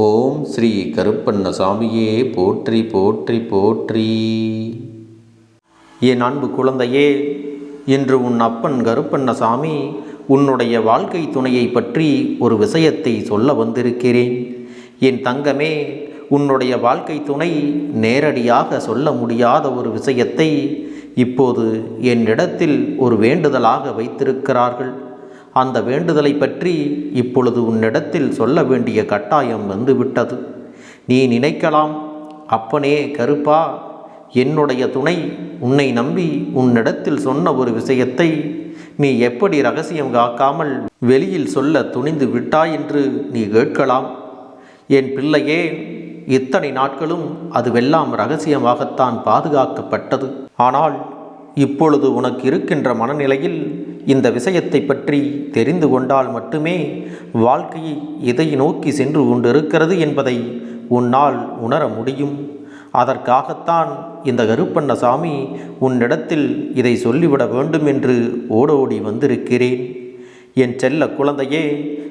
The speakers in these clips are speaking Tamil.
ஓம் ஸ்ரீ கருப்பண்ணசாமியே போற்றி போற்றி போற்றி. என் அன்பு குழந்தையே இன்று உன் அப்பன் கருப்பண்ணசாமி உன்னுடைய வாழ்க்கை துணையை பற்றி ஒரு விஷயத்தை சொல்ல வந்திருக்கிறேன். என் தங்கமே உன்னுடைய வாழ்க்கை துணை நேரடியாக சொல்ல முடியாத ஒரு விஷயத்தை இப்போது என்னிடத்தில் ஒரு வேண்டுதலாக வைத்திருக்கிறார்கள். அந்த வேண்டுதலை பற்றி இப்பொழுது உன்னிடத்தில் சொல்ல வேண்டிய கட்டாயம் வந்துவிட்டது. நீ நினைக்கலாம் அப்பனே கருப்பா என்னுடைய துணை உன்னை நம்பி உன்னிடத்தில் சொன்ன ஒரு விஷயத்தை நீ எப்படி ரகசியம் காக்காமல் வெளியில் சொல்ல துணிந்து விட்டாய் என்று நீ கேட்கலாம். என் பிள்ளையே இத்தனை நாட்களும் அதுவெல்லாம் ரகசியமாகத்தான் பாதுகாக்கப்பட்டது. ஆனால் இப்பொழுது உனக்கு இருக்கின்ற மனநிலையில் இந்த விஷயத்தை பற்றி தெரிந்து கொண்டால் மட்டுமே வாழ்க்கையை எதை நோக்கி சென்று கொண்டிருக்கிறது என்பதை உன்னால் உணர முடியும். அதற்காகத்தான் இந்த கருப்பண்ணசாமி உன்னிடத்தில் இதை சொல்லிவிட வேண்டும் என்று ஓடோடி வந்திருக்கிறேன். என் செல்ல குழந்தையே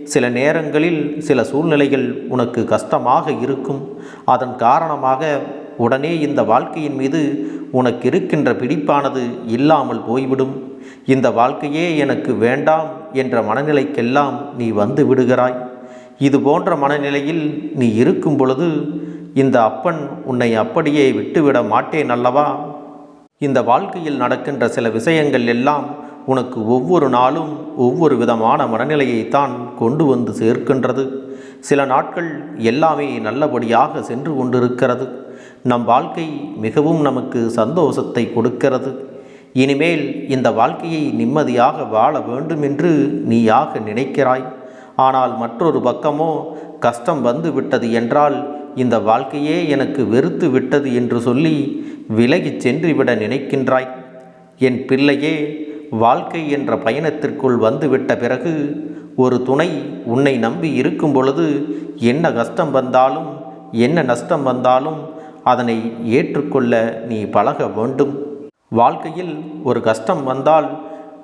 சில நேரங்களில் சில சூழ்நிலைகள் உனக்கு கஷ்டமாக இருக்கும். அதன் காரணமாக உடனே இந்த வாழ்க்கையின் மீது உனக்கு இருக்கின்ற பிடிப்பானது இல்லாமல் போய்விடும். இந்த வாழ்க்கையே எனக்கு வேண்டாம் என்ற மனநிலைக்கெல்லாம் நீ வந்து விடுகிறாய். இது போன்ற மனநிலையில் நீ இருக்கும் பொழுது இந்த அப்பன் உன்னை அப்படியே விட்டுவிட மாட்டேன் அல்லவா? இந்த வாழ்க்கையில் நடக்கின்ற சில விஷயங்கள் எல்லாம் உனக்கு ஒவ்வொரு நாளும் ஒவ்வொரு விதமான மனநிலையைத்தான் கொண்டு வந்து சேர்க்கின்றது. சில நாட்கள் எல்லாமே நல்லபடியாக சென்று கொண்டிருக்கிறது. நம் வாழ்க்கை மிகவும் நமக்கு சந்தோஷத்தை கொடுக்கிறது. இனிமேல் இந்த வாழ்க்கையை நிம்மதியாக வாழ வேண்டும் என்று நீயாக நினைக்கிறாய். ஆனால் மற்றொரு பக்கமோ கஷ்டம் வந்து விட்டது என்றால் இந்த வாழ்க்கையே எனக்கு வெறுத்து விட்டது என்று சொல்லி விலகிச் சென்றுவிட நினைக்கின்றாய். என் பிள்ளையே வாழ்க்கை என்ற பயணத்திற்குள் வந்துவிட்ட பிறகு ஒரு துணை உன்னை நம்பி இருக்கும் பொழுது என்ன கஷ்டம் வந்தாலும் என்ன நஷ்டம் வந்தாலும் அதனை ஏற்றுக்கொள்ள நீ பழக வேண்டும். வாழ்க்கையில் ஒரு கஷ்டம் வந்தால்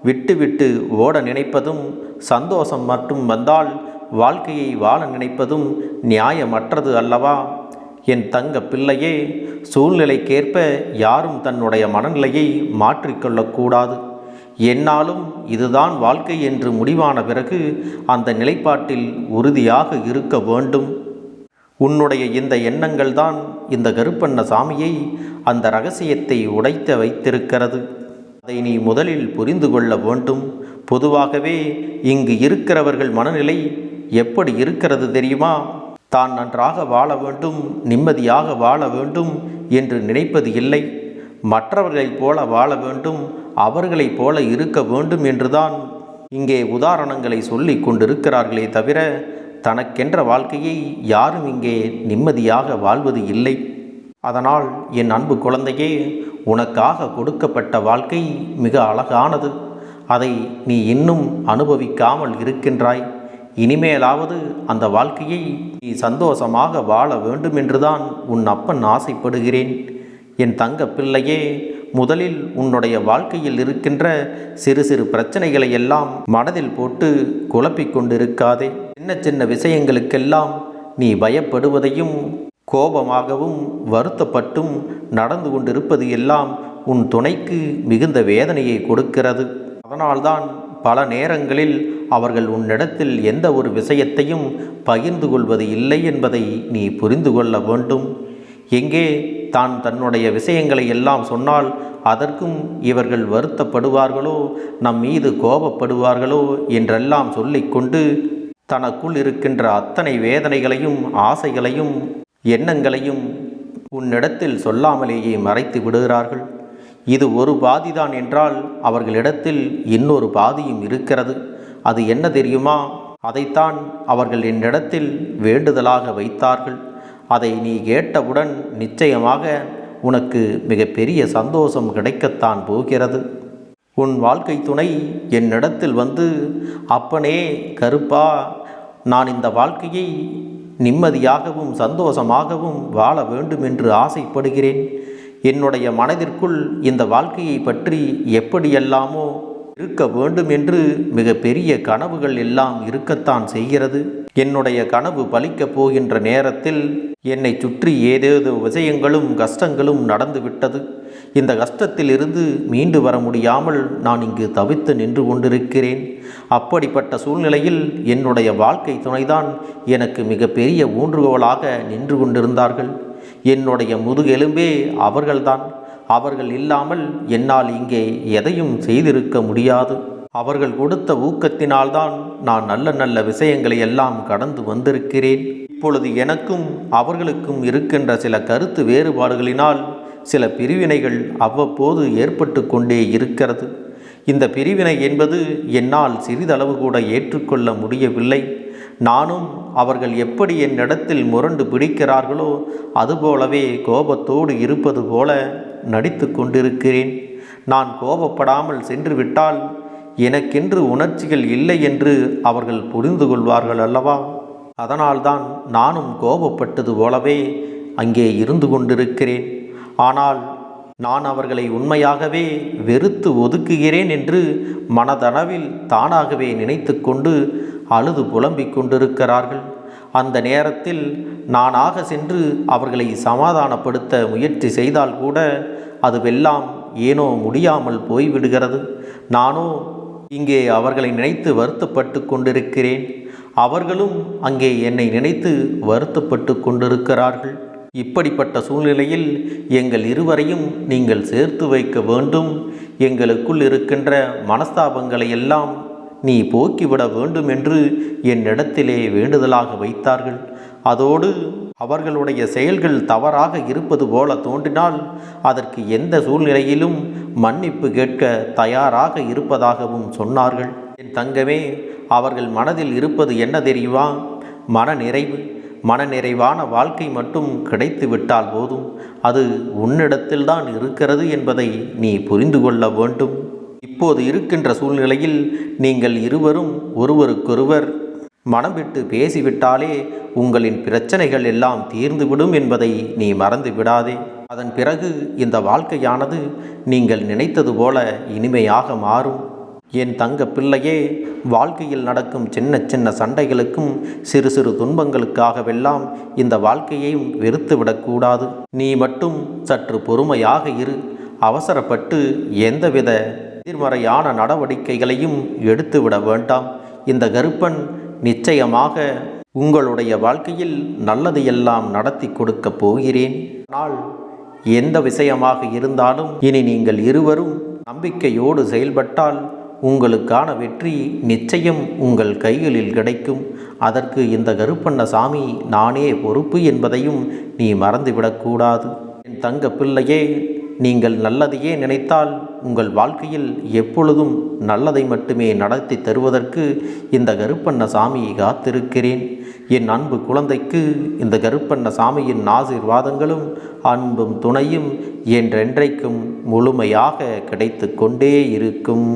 விட்டு விட்டு ஓட நினைப்பதும் சந்தோஷம் மட்டும் வந்தால் வாழ்க்கையை வாழ நினைப்பதும் நியாயமற்றது அல்லவா? என் தங்க பிள்ளையே சூழ்நிலைக்கேற்ப யாரும் தன்னுடைய மனநிலையை மாற்றிக்கொள்ளக்கூடாது என்னாலும் இதுதான் வாழ்க்கை என்று முடிவான பிறகு அந்த நிலைப்பாட்டில் உறுதியாக இருக்க வேண்டும். உன்னுடைய இந்த எண்ணங்கள் தான் இந்த கருப்பண்ண சாமியை அந்த ரகசியத்தை உடைத்து வைத்திருக்கிறது. அதை நீ முதலில் புரிந்து கொள்ள வேண்டும். பொதுவாகவே இங்கு இருக்கிறவர்கள் மனநிலை எப்படி இருக்கிறது தெரியுமா? தான் நன்றாக வாழ வேண்டும் நிம்மதியாக வாழ வேண்டும் என்று நினைப்பது இல்லை. மற்றவர்களைப் போல வாழ வேண்டும் அவர்களைப் போல இருக்க வேண்டும் என்றுதான் இங்கே உதாரணங்களை சொல்லி கொண்டிருக்கிறார்களே தவிர தனக்கென்ற வாழ்க்கையை யாரும் இங்கே நிம்மதியாக வாழ்வது இல்லை. அதனால் என் அன்பு குழந்தையே உனக்காக கொடுக்கப்பட்ட வாழ்க்கை மிக அழகானது. அதை நீ இன்னும் அனுபவிக்காமல் இருக்கின்றாய். இனிமேலாவது அந்த வாழ்க்கையை நீ சந்தோஷமாக வாழ வேண்டுமென்றுதான் உன் அப்பன் ஆசைப்படுகிறேன். என் தங்க பிள்ளையே முதலில் உன்னுடைய வாழ்க்கையில் இருக்கின்ற சிறு சிறு பிரச்சனைகளை எல்லாம் மனதில் போட்டு குழப்பிக் கொண்டிருக்காதே. சின்ன சின்ன விஷயங்களுக்கெல்லாம் நீ பயப்படுவதையும் கோபமாகவும் வருத்தப்பட்டும் நடந்து கொண்டிருப்பது எல்லாம் உன் துணைக்கு மிகுந்த வேதனையை கொடுக்கிறது. அதனால்தான் பல நேரங்களில் அவர்கள் உன்னிடத்தில் எந்த ஒரு விஷயத்தையும் பகிர்ந்து கொள்வது இல்லை என்பதை நீ புரிந்து கொள்ள வேண்டும். எங்கே தான் தன்னுடைய விஷயங்களை எல்லாம் சொன்னால் அதற்கும் இவர்கள் வருத்தப்படுவார்களோ? நம் மீது கோபப்படுவார்களோ? என்றெல்லாம் சொல்லிக்கொண்டு தனக்குள் இருக்கின்ற அத்தனை வேதனைகளையும் ஆசைகளையும் எண்ணங்களையும் உன்னிடத்தில் சொல்லாமலேயே மறைத்து விடுகிறார்கள். இது ஒரு பாதிதான் என்றால் அவர்களிடத்தில் இன்னொரு பாதியும் இருக்கிறது. அது என்ன தெரியுமா? அதைத்தான் அவர்கள் என்னிடத்தில் வேண்டுதலாக வைத்தார்கள். அதை நீ கேட்டவுடன் நிச்சயமாக உனக்கு மிகப்பெரிய சந்தோஷம் கிடைக்கத்தான் போகிறது. உன் வாழ்க்கை துணை என்னிடத்தில் வந்து அப்பனே கருப்பா நான் இந்த வாழ்க்கையை நிம்மதியாகவும் சந்தோஷமாகவும் வாழ வேண்டும் என்று ஆசைப்படுகிறேன். என்னுடைய மனதிற்குள் இந்த வாழ்க்கையை பற்றி எப்படியெல்லாமோ இருக்க வேண்டும் என்று மிக பெரிய கனவுகள் எல்லாம் இருக்கத்தான் செய்கிறது. என்னுடைய கனவு பலிக்கப் போகின்ற நேரத்தில் என்னை சுற்றி ஏதேதோ விஷயங்களும் கஷ்டங்களும் நடந்துவிட்டது. இந்த கஷ்டத்திலிருந்து மீண்டு வர முடியாமல் நான் இங்கு தவித்து நின்று கொண்டிருக்கிறேன். அப்படிப்பட்ட சூழ்நிலையில் என்னுடைய வாழ்க்கை துணைதான் எனக்கு மிகப்பெரிய ஊன்றுகோலாக நின்று கொண்டிருந்தார்கள். என்னுடைய முதுகெலும்பே அவர்கள்தான். அவர்கள் இல்லாமல் என்னால் இங்கே எதையும் செய்திருக்க முடியாது. அவர்கள் கொடுத்த ஊக்கத்தினால்தான் நான் நல்ல நல்ல விஷயங்களை எல்லாம் கடந்து வந்திருக்கிறேன். இப்பொழுது எனக்கும் அவர்களுக்கும் இருக்கின்ற சில கருத்து வேறுபாடுகளினால் சில பிரிவினைகள் அவ்வப்போது ஏற்பட்டு கொண்டே இருக்கிறது. இந்த பிரிவினை என்பது என்னால் சிறிதளவு கூட ஏற்றுக்கொள்ள முடியவில்லை. நானும் அவர்கள் எப்படி என்னிடத்தில் முரண்டு பிடிக்கிறார்களோ அதுபோலவே கோபத்தோடு இருப்பது போல நடித்து கொண்டிருக்கிறேன். நான் கோபப்படாமல் சென்று விட்டால் எனக்கென்று உணர்ச்சிகள் இல்லை என்று அவர்கள் புரிந்து கொள்வார்கள் அல்லவா? அதனால்தான் நானும் கோபப்பட்டது போலவே அங்கே இருந்து கொண்டிருக்கிறேன். ஆனால் நான் அவர்களை உண்மையாகவே வெறுத்து ஒதுக்குகிறேன் என்று மனதளவில் தானாகவே நினைத்து கொண்டு அழுது புலம்பிக் கொண்டிருக்கிறார்கள். அந்த நேரத்தில் நானாக சென்று அவர்களை சமாதானப்படுத்த முயற்சி செய்தால் கூட அதுவெல்லாம் ஏனோ முடியாமல் போய்விடுகிறது. நானோ இங்கே அவர்களை நினைத்து வருத்தப்பட்டு கொண்டிருக்கிறேன். அவர்களும் அங்கே என்னை நினைத்து வருத்தப்பட்டு கொண்டிருக்கிறார்கள். இப்படிப்பட்ட சூழ்நிலையில் எங்கள் இருவரையும் நீங்கள் சேர்த்து வைக்க வேண்டும். எங்களுக்குள் இருக்கின்ற மனஸ்தாபங்களை எல்லாம் நீ போக்கிவிட வேண்டும் என்று என்னிடத்திலே வேண்டுதலாக வைத்தார்கள். அதோடு அவர்களுடைய செயல்கள் தவறாக இருப்பது போல தோன்றினால் அதற்கு எந்த சூழ்நிலையிலும் மன்னிப்பு கேட்க தயாராக இருப்பதாகவும் சொன்னார்கள். என் தங்கமே அவர்கள் மனதில் இருப்பது என்ன தெரியுமா? மன நிறைவு மனநிறைவான வாழ்க்கை மட்டும் கிடைத்து விட்டால் போதும். அது உன்னிடத்தில்தான் இருக்கிறது என்பதை நீ புரிந்து கொள்ள வேண்டும். இப்போது இருக்கின்ற சூழ்நிலையில் நீங்கள் இருவரும் ஒருவருக்கொருவர் மனம் விட்டு பேசிவிட்டாலே உங்களின் பிரச்சனைகள் எல்லாம் தீர்ந்துவிடும் என்பதை நீ மறந்து விடாதே. அதன் பிறகு இந்த வாழ்க்கையானது நீங்கள் நினைத்தது போல இனிமையாக மாறும். என் தங்க பிள்ளையே வாழ்க்கையில் நடக்கும் சின்ன சின்ன சண்டைகளுக்கும் சிறு சிறு துன்பங்களுக்காகவெல்லாம் இந்த வாழ்க்கையையும் வெறுத்து விடக்கூடாது. நீ மட்டும் சற்று பொறுமையாக இரு. அவசரப்பட்டு எந்தவித எதிர்மறையான நடவடிக்கைகளையும் எடுத்துவிட வேண்டாம். இந்த கருப்பன் நிச்சயமாக உங்களுடைய வாழ்க்கையில் நல்லது எல்லாம் நடத்தி கொடுக்கப் போகிறேன். ஆனால் எந்த விஷயமாக இருந்தாலும் இனி நீங்கள் இருவரும் நம்பிக்கையோடு செயல்பட்டால் உங்களுக்கான வெற்றி நிச்சயம் உங்கள் கைகளில் கிடைக்கும். அதற்கு இந்த கருப்பண்ண சாமி நானே பொறுப்பு என்பதையும் நீ மறந்துவிடக்கூடாது என் தங்க பிள்ளையே நீங்கள் நல்லதையே நினைத்தால் உங்கள் வாழ்க்கையில் எப்பொழுதும் நல்லதை மட்டுமே நடத்தி தருவதற்கு இந்த கருப்பண்ண சாமியை காத்திருக்கிறேன். என் அன்பு குழந்தைக்கு இந்த கருப்பண்ண சாமியின் ஆசீர்வாதங்களும் அன்பும் துணையும் என்றென்றைக்கும் முழுமையாக கிடைத்து கொண்டே இருக்கும்.